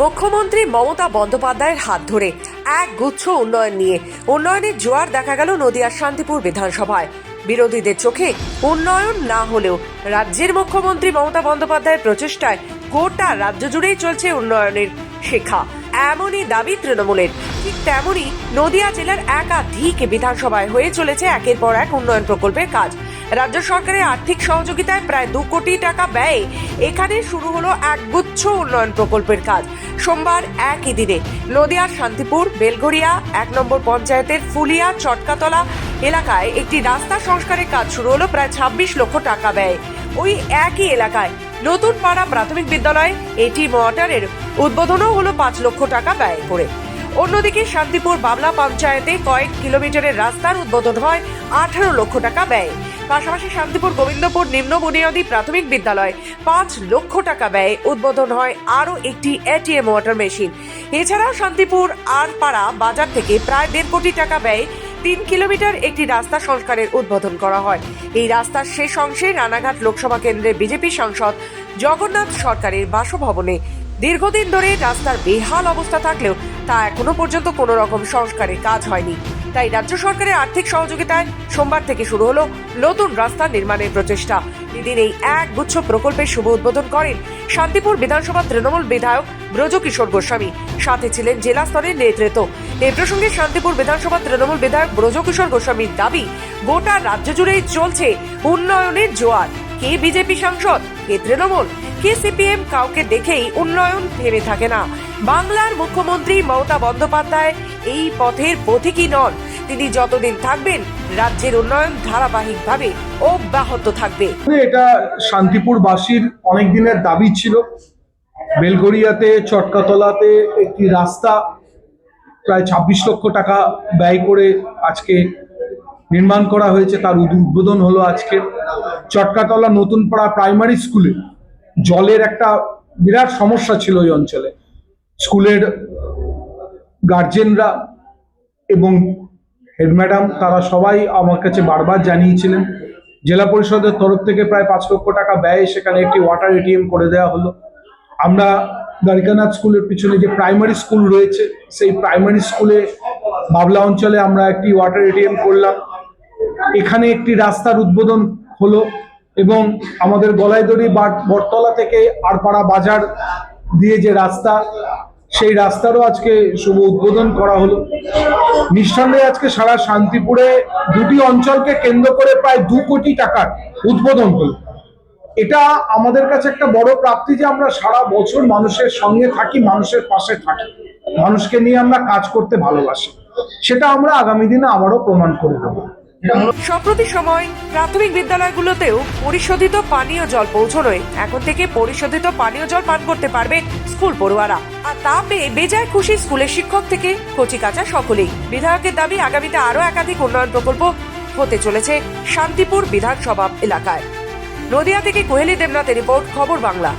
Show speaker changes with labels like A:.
A: মুখ্যমন্ত্রী মমতা বন্দ্যোপাধ্যায়ের হাত ধরে এক গুচ্ছ উন্নয়ন নিয়ে। উন্নয়নের জোয়ার দেখা গেল নদিয়ার শান্তিপুর বিধানসভায়। বিরোধীদের চোখে উন্নয়ন না হলেও রাজ্যের মুখ্যমন্ত্রী মমতা বন্দ্যোপাধ্যায়ের প্রচেষ্টায় গোটা রাজ্য জুড়েই চলছে উন্নয়নের শেখা। এমনই দাবি তৃণমূলের। ঠিক তেমনই নদিয়া জেলার একাধিক বিধানসভায় হয়ে চলেছে একের পর এক উন্নয়ন প্রকল্পের কাজ। রাজ্য সরকারের আর্থিক সহযোগিতায় প্রায় দু কোটি টাকা ব্যয়ে এখানে শুরু হলো এক গুচ্ছ উন্নয়ন প্রকল্পের কাজ। সোমবার একই দিনে নদিয়ার শান্তিপুর বেলঘরিয়া এক নম্বর পঞ্চায়েতের ফুলিয়া, চটকাতলা এলাকায় একটি রাস্তা সংস্কারের কাজ শুরু হলো প্রায় ছাব্বিশ লক্ষ টাকা ব্যয়। ওই একই এলাকায় নতুন পাড়া প্রাথমিক বিদ্যালয়ে, এটি ওয়াটারের উদ্বোধনও হলো পাঁচ লক্ষ টাকা ব্যয় করে। অন্যদিকে শান্তিপুর বাবলা পঞ্চায়েতে কয়েক কিলোমিটারের রাস্তার উদ্বোধন হয় আঠারো লক্ষ টাকা ব্যয়। পাশাপাশি শান্তিপুর গোবিন্দপুর নিম্ন বুনিয়াদী প্রাথমিক বিদ্যালয় পাঁচ লক্ষ টাকা ব্যয়ে উদ্বোধন হয় আরও একটি এটিএম ওয়াটার মেশিন এছাড়াও শান্তিপুর আর পাড়া বাজার থেকে প্রায় দেড় কোটি টাকা ব্যয়ে তিন কিলোমিটার একটি রাস্তা সংস্কারের উদ্বোধন করা হয়। এই রাস্তার শেষ অংশে রানাঘাট লোকসভা কেন্দ্রের বিজেপি সাংসদ জগন্নাথ সরকারের বাসভবনে দীর্ঘদিন ধরে রাস্তার বেহাল অবস্থা থাকলেও তা এখনও পর্যন্ত কোনো রকম সংস্কারের কাজ হয়নি। তাই রাজ্য সরকারের আর্থিক সহযোগিতায় সোমবার থেকে শুরু হলো নতুন রাস্তা নির্মাণের প্রচেষ্টা। এদিন এই এক গুচ্ছ প্রকল্পের শুভ উদ্বোধন করেন শান্তিপুর বিধানসভা তৃণমূল বিধায়ক ব্রজকিশোর গোস্বামী। সাথে ছিলেন জেলা স্তরের নেতৃত্ব। এই প্রসঙ্গে শান্তিপুর বিধানসভা তৃণমূল বিধায়ক ব্রজকিশোর গোস্বামীর দাবি, গোটা রাজ্য জুড়েই চলছে উন্নয়নের জোয়ার। কে বিজেপি সাংসদ? কে তৃণমূল? কে সিপিএম? কাউকে দেখেই উন্নয়ন থেমে থাকে না। বাংলার মুখ্যমন্ত্রী মমতা বন্দ্যোপাধ্যায় এই পথের পথিকই নন। তিনি যতদিন থাকবেন, রাজ্যের উন্নয়ন ধারাবাহিকভাবে অব্যাহত থাকবে।
B: এটা শান্তিপুরবাসীর অনেক দিনের দাবি ছিল। বেলগড়িয়াতে, চটকাতলাতে একটি রাস্তা প্রায় ছাব্বিশ লক্ষ টাকা ব্যয় করে আজকে নির্মাণ করা হয়েছে। তার উদ্বোধন হলো আজকে। চটকাতলা নতুন পাড়া প্রাইমারি স্কুলে জলের একটা বিরাট সমস্যা ছিল ওই অঞ্চলে। স্কুলের গার্জেনরা এবং হেড ম্যাডাম তারা সবাই আমার কাছে বারবার জানিয়েছিলেন, জেলা পরিষদের তরফ থেকে প্রায় পাঁচ লক্ষ টাকা ব্যয়ে সেখানে একটি ওয়াটার এটিএম করে দেওয়া হলো। আমরা দ্বারিকানাথ স্কুলের পিছনে যে প্রাইমারি স্কুল রয়েছে, সেই প্রাইমারি স্কুলে বাবলা অঞ্চলে আমরা একটি ওয়াটার এটিএম করলাম। এখানে একটি রাস্তার উদ্বোধন হলো এবং আমাদের গলাইদড়ি বাট- বটতলা থেকে আরপাড়া বাজার দিয়ে যে রাস্তা, সেই রাস্তারও আজকে শুভ উদ্বোধন করা হলো। নিঃসন্দেহে আজকে সারা শান্তিপুরে দুটি অঞ্চলকে কেন্দ্র করে প্রায় দু কোটি টাকার উদ্বোধন হলো। এটা আমাদের কাছে একটা বড় প্রাপ্তি যে আমরা সারা বছর মানুষের সঙ্গে থাকি, মানুষের পাশে থাকি, মানুষকে নিয়ে আমরা কাজ করতে ভালোবাসি। সেটা আমরা আগামী দিনে আবারও প্রমাণ করে দেবো।
A: সম্প্রতি সময় প্রাথমিক বিদ্যালয়গুলোতেও পরিশোধিত পানীয় জল পৌঁছনোয়। এখন থেকে পরিশোধিত পানীয় জল পান করতে পারবে স্কুল পড়ুয়ারা। আর তা পেয়ে বেজায় খুশি স্কুলের শিক্ষক থেকে কচি কাঁচা সকলেই। বিধায়কের দাবি, আগামীতে আরও একাধিক উন্নয়ন প্রকল্প হতে চলেছে শান্তিপুর বিধানসভা এলাকায়। নদিয়া থেকে কোহেলি দেবনাথের রিপোর্ট, খবর বাংলা।